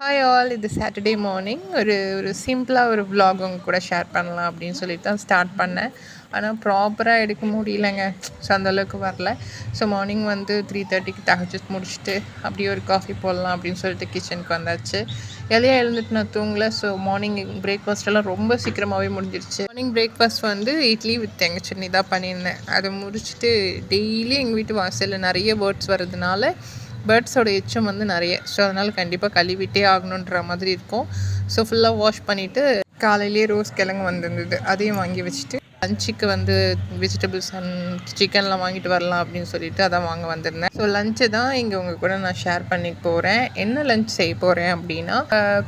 Hi all இது Saturday morning ஒரு ஒரு சிம்பிளாக ஒரு விலாக் உங்க கூட ஷேர் பண்ணலாம் அப்படின்னு சொல்லிட்டு தான் ஸ்டார்ட் பண்ணேன். ஆனால் ப்ராப்பராக எடுக்க முடியலங்க. ஸோ அந்தளவுக்கு வரல. ஸோ மார்னிங் வந்து த்ரீ தேர்ட்டிக்கு தகச்சு முடிச்சுட்டு அப்படியே ஒரு காஃபி போடலாம் அப்படின்னு சொல்லிட்டு கிச்சனுக்கு வந்தாச்சு. எதையா எழுந்துட்டு நான் தூங்கலை. ஸோ மார்னிங் பிரேக்ஃபாஸ்ட் எல்லாம் ரொம்ப சீக்கிரமாகவே முடிஞ்சிருச்சு. மார்னிங் பிரேக்ஃபாஸ்ட் வந்து இட்லி வித் தேங்க சட்னி தான் பண்ணியிருந்தேன். அதை முடிச்சுட்டு டெய்லி எங்கள் வீட்டு வாசலில் நிறைய பேர்ட்ஸ் வர்றதுனால பேர்ட்ஸோட எச்சம் வந்து நிறைய. ஸோ அதனால் கண்டிப்பாக கழுவிட்டே ஆகணுன்ற மாதிரி இருக்கும். ஸோ ஃபுல்லாக வாஷ் பண்ணிவிட்டு காலையிலேயே ரோஸ் கிழங்கு வந்திருந்தது. அதையும் வாங்கி வச்சுட்டு லஞ்சுக்கு வந்து வெஜிடபிள்ஸ் அண்ட் சிக்கன்லாம் வாங்கிட்டு வரலாம் அப்படின்னு சொல்லிட்டு அதான் வாங்க வந்திருந்தேன். ஸோ லஞ்சு தான் இங்கே உங்கள் கூட நான் ஷேர் பண்ணி போகிறேன் என்ன லஞ்ச் செய்ய போகிறேன் அப்படின்னா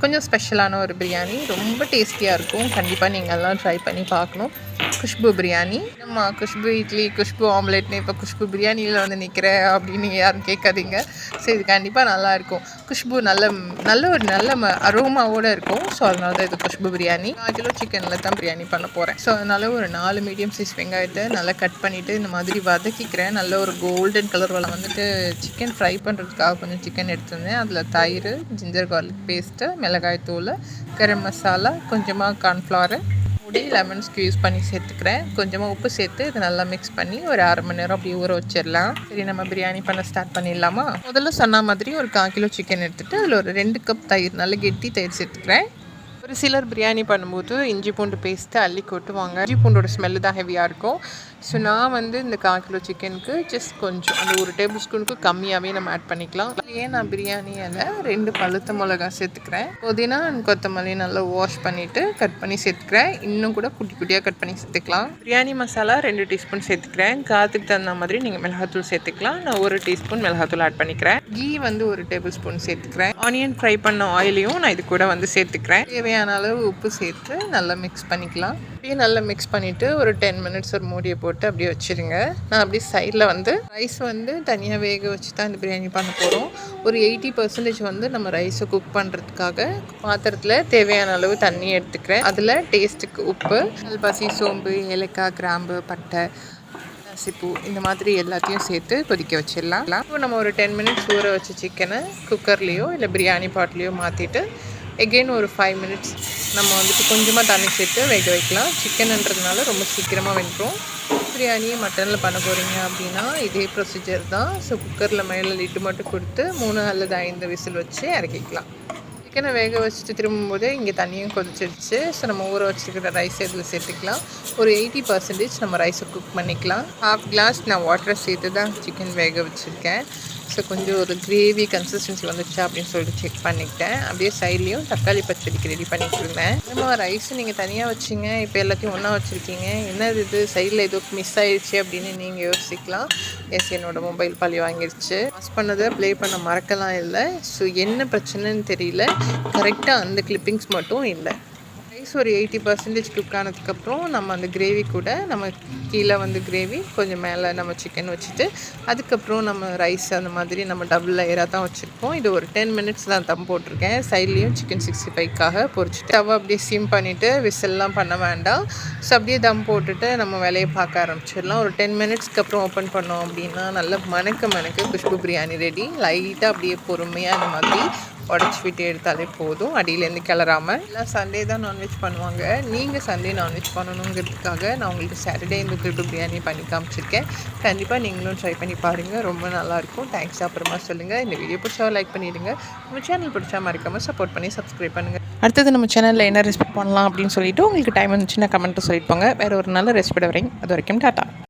கொஞ்சம் ஸ்பெஷலான ஒரு பிரியாணி. ரொம்ப டேஸ்டியாக இருக்கும். கண்டிப்பாக நீங்கள் எல்லாம் ட்ரை பண்ணி பார்க்கணும். குஷ்பு பிரியாணி. நம்ம குஷ்பு இட்லி குஷ்பு ஆம்லெட்னு இப்போ குஷ்பு பிரியாணியில் வந்து நிற்கிறேன் அப்படின்னு யாரும் கேட்காதீங்க. ஸோ இது கண்டிப்பாக நல்லாயிருக்கும் குஷ்பு நல்ல நல்ல ஒரு நல்ல ம அரோமாவோடு இருக்கும். ஸோ அதனால தான் இது குஷ்பு பிரியாணி. கிலோ சிக்கனில் தான் பிரியாணி பண்ண போகிறேன் ஸோ அதனால ஒரு நாலு மீடியம் சைஸ் வெங்காயத்தை நல்லா கட் பண்ணிவிட்டு இந்த மாதிரி வதக்கிக்கிறேன். நல்ல ஒரு கோல்டன் கலர் வளம் வந்துட்டு சிக்கன் ஃப்ரை பண்ணுறதுக்காக கொஞ்சம் சிக்கன் எடுத்துருந்தேன். அதில் தயிர் ஜிஞ்சர் கார்லிக் பேஸ்ட்டு மிளகாய் தூள் கரம் மசாலா கொஞ்சமாக கார்ன்ஃப்ளவரு மூடி லெமன் ஸ்க்யூஸ் பண்ணி சேர்த்துக்கிறேன். கொஞ்சமாக உப்பு சேர்த்து இதை நல்லா மிக்ஸ் பண்ணி ஒரு அரை மணி நேரம் அப்படியே ஊற வச்சிடலாம். சரி நம்ம பிரியாணி பண்ண ஸ்டார்ட் பண்ணிடலாமா? முதல்ல சொன்ன மாதிரி ஒரு கால் கிலோ சிக்கன் எடுத்துகிட்டு அதில் ஒரு ரெண்டு கப் தயிர் நல்ல கெட்டி தயிர் சேர்த்துக்கிறேன். ஒரு சிலர் பிரியாணி பண்ணும்போது இஞ்சி பூண்டு பேஸ்ட்டு அள்ளி கொட்டுவாங்க இஞ்சி பூண்டோட ஸ்மெல்லு தான் ஹெவியாக இருக்கும். ஸோ நான் வந்து இந்த கால் கிலோ சிக்கனுக்கு ஜஸ்ட் கொஞ்சம் அந்த ஒரு டேபிள் ஸ்பூனுக்கு கம்மியாகவே நம்ம ஆட் பண்ணிக்கலாம். ஏன் நான் பிரியாணியில் ரெண்டு பழுத்த மிளகா சேர்த்துக்கிறேன். புதினா அண்ட் கொத்தமல்லி நல்லா வாஷ் பண்ணிவிட்டு கட் பண்ணி சேர்த்துக்கிறேன். இன்னும் கூட குட்டி குட்டியாக கட் பண்ணி சேர்த்துக்கலாம். பிரியாணி மசாலா ரெண்டு டீஸ்பூன் சேர்த்துக்கிறேன். காற்றுக்கு தகுந்த மாதிரி நீங்கள் மிளகாத்தூள் சேர்த்துக்கலாம். நான் ஒரு டீஸ்பூன் மிளகாத்தூள் ஆட் பண்ணிக்கிறேன். கீ வந்து ஒரு டேபிள் ஸ்பூன் சேர்த்துக்கிறேன். ஆனியன் ஃப்ரை பண்ண ஆயிலையும் நான் இது கூட வந்து சேர்த்துக்கிறேன். தேவையான அளவு உப்பு சேர்த்து நல்லா மிக்ஸ் பண்ணிக்கலாம். அப்படியே நல்லா மிக்ஸ் பண்ணிவிட்டு ஒரு டென் மினிட்ஸ் ஒரு மூடியை போட்டு அப்படியே வச்சுருங்க. நான் அப்படியே சைடில் வந்து ரைஸ் வந்து தனியாக வேக வச்சு தான் இந்த பிரியாணி பண்ண போகிறோம் ஒரு எயிட்டி பர்சன்டேஜ் வந்து நம்ம ரைஸை குக் பண்ணுறதுக்காக பாத்திரத்தில் தேவையான அளவு தண்ணி எடுத்துக்கிறேன். அதில் டேஸ்ட்டுக்கு உப்பு அல்பாசி சோம்பு ஏலக்காய் கிராம்பு பட்டை சிப்பூ இந்த மாதிரி எல்லாத்தையும் சேர்த்து கொதிக்க வச்சிடலாம். இப்போ நம்ம ஒரு டென் மினிட்ஸ் ஊற வச்ச சிக்கனை குக்கர்லேயோ இல்லை பிரியாணி பாட்லேயோ மாற்றிட்டு எகெயின் ஒரு ஃபைவ் மினிட்ஸ் நம்ம வந்துட்டு கொஞ்சமாக தண்ணி சேர்த்து வேக வைக்கலாம். சிக்கன்ன்றதுனால ரொம்ப சீக்கிரமாக வெந்துடும் பிரியாணி மட்டனில் பண்ண போகிறீங்க அப்படின்னா இதே ப்ரொசீஜர் தான். ஸோ குக்கரில் மேலே லிட்டு மட்டும் கொடுத்து மூணு அல்லது ஐந்து விசில் வச்சு இறக்கிக்கலாம். சிக்கனை வேக வச்சுட்டு திரும்பும்போது இங்கே தண்ணியும் கொதிச்சிருச்சு. ஸோ நம்ம ஊற வச்சுருக்கிற ரைஸ் இதில் சேர்த்துக்கலாம். ஒரு எயிட்டி பர்சன்டேஜ் நம்ம ரைஸை குக் பண்ணிக்கலாம். ஹாஃப் கிளாஸ் நான் வாட்டரை சேர்த்து தான் சிக்கன் வேக வச்சுருக்கேன். ஸோ கொஞ்சம் ஒரு கிரேவி கன்சிஸ்டன்சி வந்துச்சா அப்படின்னு சொல்லிட்டு செக் பண்ணிக்கிட்டேன். அப்படியே சைட்லேயும் தக்காளி பச்சடிக்கு ரெடி பண்ணிட்டு இருந்தேன் நம்ம ரைஸும் நீங்கள் தனியாக வச்சிங்க. இப்போ எல்லாத்தையும் ஒன்றா வச்சுருக்கீங்க. என்னது இது? சைடில் ஏதோ மிஸ் ஆயிடுச்சு அப்படின்னு நீங்கள் யோசிக்கலாம். எஸ் என்னோட மொபைல் பழி வாங்கிருச்சு. பாஸ் பண்ணதை ப்ளே பண்ண மறக்கலாம் இல்லை. ஸோ என்ன பிரச்சனைன்னு தெரியல. கரெக்டாக அந்த கிளிப்பிங்ஸ் மட்டும் இல்லை. ரைஸ் ஒரு எயிட்டி பர்சன்டேஜ் குக் ஆனதுக்கப்புறம் நம்ம அந்த கிரேவி கூட நம்ம கீழே வந்து கிரேவி கொஞ்சம் மேலே நம்ம சிக்கன் வச்சுட்டு அதுக்கப்புறம் நம்ம ரைஸ் அந்த மாதிரி நம்ம டபுள் லேயராக தான் வச்சுருக்கோம். இது ஒரு டென் மினிட்ஸ் தான் தம் போட்டிருக்கேன். சைட்லேயும் சிக்கன் சிக்ஸ்டி ஃபைவ்க்காக பொறிச்சிட்டு அவள் அப்படியே சிம் பண்ணிவிட்டு விசில்லாம் பண்ண வேண்டாம். ஸோ அப்படியே தம் போட்டுட்டு நம்ம வேலையை பார்க்க ஆரம்பிச்சிடலாம். ஒரு டென் மினிட்ஸ்க்கு அப்புறம் ஓப்பன் பண்ணோம் அப்படின்னா நல்லா மணக்க மணக்க குஷ்பு பிரியாணி ரெடி லைட்டாக அப்படியே பொறுமையாக அந்த மாதிரி உடச்சி விட்டு எடுத்தாலே போதும். அடியிலேருந்து கிளறாமல் எல்லாம் சண்டே தான் நான்வெஜ் பண்ணுவாங்க. நீங்கள் சண்டே நான்வெஜ் பண்ணணுங்கிறதுக்காக நான் உங்களுக்கு சாட்டர்டே இந்த குஷ்பு பிரியாணி பண்ணி காமிச்சிருக்கேன். கண்டிப்பாக நீங்களும் ட்ரை பண்ணி பாருங்கள் ரொம்ப நல்லாயிருக்கும் தேங்க்ஸ் அப்புறமா சொல்லுங்கள் இந்த வீடியோ பிடிச்சா லைக் பண்ணிவிடுங்க நம்ம சேனல் பிடிச்சா மறக்காமல் சப்போர்ட் பண்ணி சப்ஸ்கிரைப் பண்ணுங்கள் அடுத்தது நம்ம சேனலில் என்ன ரெசிபி பண்ணலாம் அப்படின்னு சொல்லிட்டு உங்களுக்கு டைம் வந்துச்சுன்னா கமெண்ட்டு சொல்லிட்டு போங்க. வேறு ஒரு நல்ல ரெசிபியோட வரீங்க அது வரைக்கும் டாட்டா.